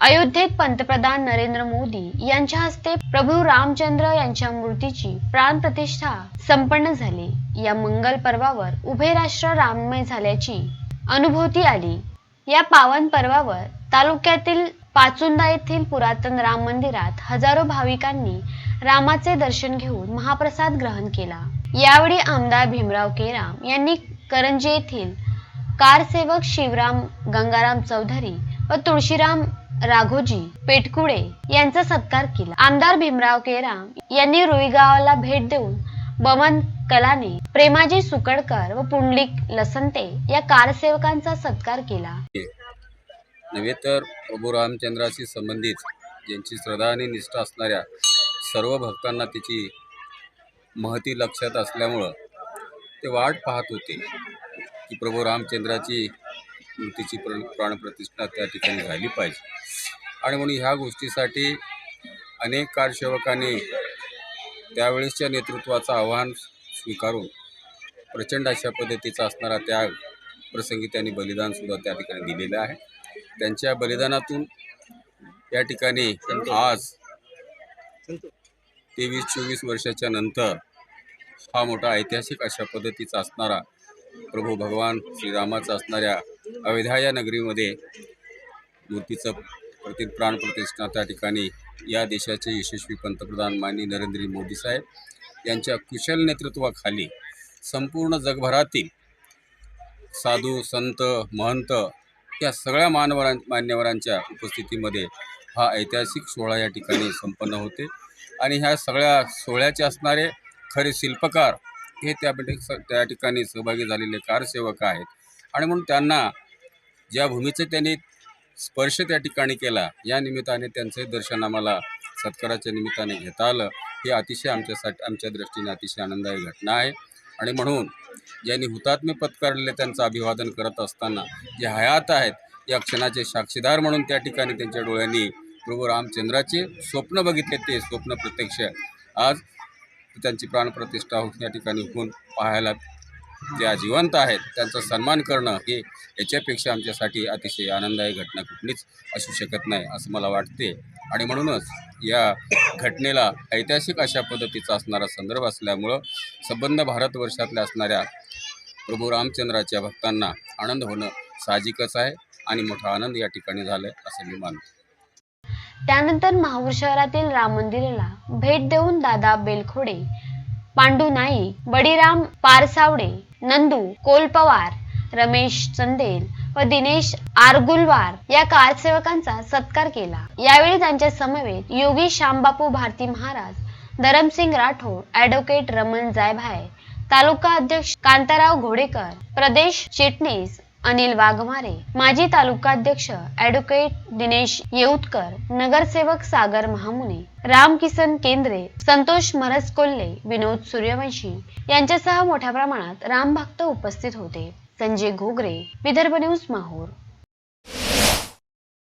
अयोध्येत पंतप्रधान नरेंद्र मोदी यांच्या हस्ते प्रभू रामचंद्र यांच्या मूर्तीची प्राणप्रतिष्ठा संपन्न झाली. या मंगल पर्वावर उभे राष्ट्र राममय झाल्याची अनुभूती आली. या पावन पर्वावर तालुक्यातील पाचुंदा येथील पुरातन राम मंदिरात हजारो भाविकांनी रामाचे दर्शन घेऊन महाप्रसाद ग्रहण केला. यावेळी आमदार भीमराव केराम यांनी करंजी येथील कारसेवक शिवराम गंगाराम चौधरी व तुळशीराम राघोजी पेटकुळे यांचा सत्कार केला. आमदार भीमराव केराम यांनी रुईगावाला भेट देऊन बमन कलाने प्रेमाजी सुकडकर व पुंडलिक लसंते या कारसेवकांचा सत्कार केला. नव्हे तर प्रभू रामचंद्राशी संबंधित ज्यांची श्रद्धा आणि निष्ठा असणाऱ्या सर्व भक्तांना तिची महती लक्षात असल्यामुळं ते वाट पाहत होते की प्रभू रामचंद्राची मूर्तीची प्र प्राणप्रतिष्ठा त्या ठिकाणी झाली पाहिजे. आणि म्हणून ह्या गोष्टीसाठी अनेक कारसेवकांनी त्यावेळेसच्या नेतृत्वाचं आव्हान स्वीकारून प्रचंड अशा पद्धतीचा असणारा त्याग प्रसंगी त्यांनी बलिदानसुद्धा त्या ठिकाणी दिलेलं आहे. त्यांच्या बलिदानातून या ठिकाणी आज तेवीस चोवीस वर्षाच्या नंतर हा मोठा ऐतिहासिक अशा पद्धतीचा असणारा प्रभू भगवान श्रीरामाचा असणाऱ्या अयोध्या या नगरीमध्ये मूर्तीचं प्रति प्राणप्रतिष्ठा त्या ठिकाणी या देशाचे यशस्वी पंतप्रधान माननीय नरेंद्र मोदी साहेब यांच्या कुशल नेतृत्वाखाली संपूर्ण जगभरातील साधू संत महंत या सगळ्या मानवरां मान्यवरांच्या उपस्थितीमध्ये हा ऐतिहासिक सोहळा या ठिकाणी संपन्न होते आणि ह्या सगळ्या सोहळ्याचे असणारे खरे शिल्पकार हे त्या त्या ठिकाणी सहभागी झालेले कारसेवक आहेत. आणि म्हणून त्यांना ज्या भूमीचे त्यांनी स्पर्श त्या ठिकाणी केला. या निमित्ताने त्यांचं दर्शन आम्हाला सत्काराच्या निमित्ताने घेता आलं. ही अतिशय आमच्यासाठी आमच्या दृष्टीने अतिशय आनंददायी घटना आहे. आणि म्हणून ज्यांनी हुतात्म्य पत्करलेले त्यांचं अभिवादन करत असताना जे हयात आहेत या क्षणाचे साक्षीदार म्हणून त्या ठिकाणी त्यांच्या डोळ्यांनी प्रभू रामचंद्राचे स्वप्न बघितले. ते स्वप्न प्रत्यक्ष आज त्यांची प्राणप्रतिष्ठा होऊन या ठिकाणी होऊन पाहायला ज्या जिवंत आहेत त्यांचा सन्मान करणं हे याच्यापेक्षा आमच्यासाठी अतिशय आनंददायी घटना कुठलीच असू शकत नाही असं मला वाटते. आणि म्हणूनच या घटनेला ऐतिहासिक अशा पद्धतीचा असणारा संदर्भ असल्यामुळं संबंध भारतवर्षातल्या असणाऱ्या प्रभू रामचंद्राच्या भक्तांना आनंद होणं साहजिकच आहे आणि मोठा आनंद या ठिकाणी झालाय असं मी मानतो. त्यानंतर महापूर शहरातील राम मंदिराला भेट देऊन दादा बेलखोडे पांडू नाईक बडीराम पारसावडे नंदू कोलपवार रमेश चंदेल व दिनेश आरगुलवार या कारसेवकांचा सत्कार केला. यावेळी त्यांच्या समवेत योगी श्यामबापू भारती महाराज धरमसिंग राठोड ॲडव्होकेट रमण जायभाय तालुका अध्यक्ष कांताराव घोडेकर प्रदेश चिटणीस अनिल वाघमारे माजी तालुकाध्यक्ष ऍडव्होकेट दिनेश येऊतकर नगरसेवक सागर महामुने रामकिसन केंद्रे संतोष मरस कोल्हे विनोद सूर्यवंशी यांच्यासह मोठ्या प्रमाणात रामभक्त उपस्थित होते. संजय घोगरे विदर्भ न्यूज माहूर.